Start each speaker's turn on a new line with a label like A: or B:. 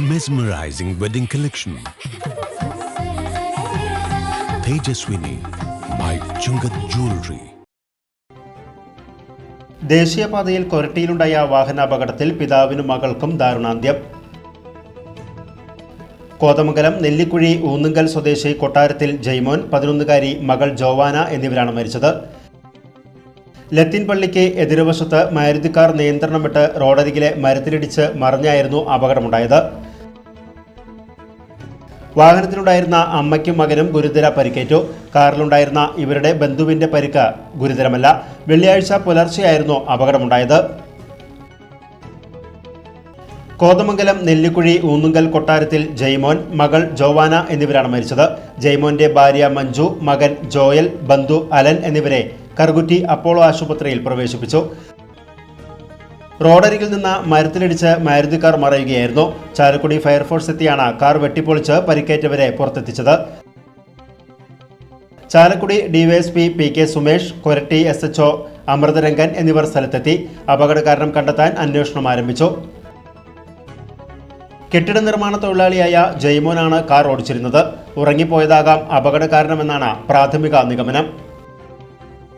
A: Mesmerizing wedding collection Tejaswini by Chungath jewellery
B: ദേശീയപാതയിൽ കൊരട്ടിയിലുണ്ടായ വാഹനാപകടത്തിൽ പിതാവിനും മകൾക്കും ദാരുണാന്ത്യം. കോതമംഗലം നെല്ലിക്കുഴി ഊന്നുങ്കൽ സ്വദേശി കൊട്ടാരത്തിൽ ജയ്മോൻ പതിനൊന്നുകാരി മകൾ ജോവാന എന്നിവരാണ് മരിച്ചത്. ലത്തീൻ പള്ളിക്ക് എതിർവശത്ത് മരുതിക്കാർ കാർ നിയന്ത്രണം വിട്ട് റോഡരികിലെ മരത്തിലിടിച്ച് മറിഞ്ഞായിരുന്നു അപകടമുണ്ടായത്. വാഹനത്തിലുണ്ടായിരുന്ന അമ്മയ്ക്കും മകനും ഗുരുതര പരിക്കേറ്റു. കാറിലുണ്ടായിരുന്ന ഇവരുടെ ബന്ധുവിന്റെ പരിക്ക് ഗുരുതരമല്ല. വെള്ളിയാഴ്ച പുലർച്ചെയായിരുന്നു അപകടമുണ്ടായത്. കോതമംഗലം നെല്ലിക്കുഴി ഊന്നുങ്കൽ കൊട്ടാരത്തിൽ ജയ്മോൻ മകൾ ജോവാന എന്നിവരാണ് മരിച്ചത്. ജയ്മോന്റെ ഭാര്യ മഞ്ജു മകൻ ജോയൽ ബന്ധു അലൻ എന്നിവരെ കറുകുറ്റി അപ്പോളോ ആശുപത്രിയിൽ പ്രവേശിപ്പിച്ചു. റോഡരികിൽ നിന്ന് മരത്തിലിടിച്ച് മാരുതി കാർ മറയുകയായിരുന്നു. ചാലക്കുടി ഫയർഫോഴ്സ് എത്തിയാണ് കാർ വെട്ടിപ്പൊളിച്ച് പരിക്കേറ്റവരെ പുറത്തെത്തിച്ചത്. Chalakudy DySP P K Sumesh Koratty S HO Amritharangan എന്നിവർ സ്ഥലത്തെത്തി. അപകട കാരണം കണ്ടെത്താൻ അന്വേഷണം ആരംഭിച്ചു. കെട്ടിട നിർമ്മാണ തൊഴിലാളിയായ ജയ്മോനാണ് കാർ ഓടിച്ചിരുന്നത്. ഉറങ്ങിപ്പോയതാകാം അപകട കാരണമെന്നാണ് പ്രാഥമിക നിഗമനം.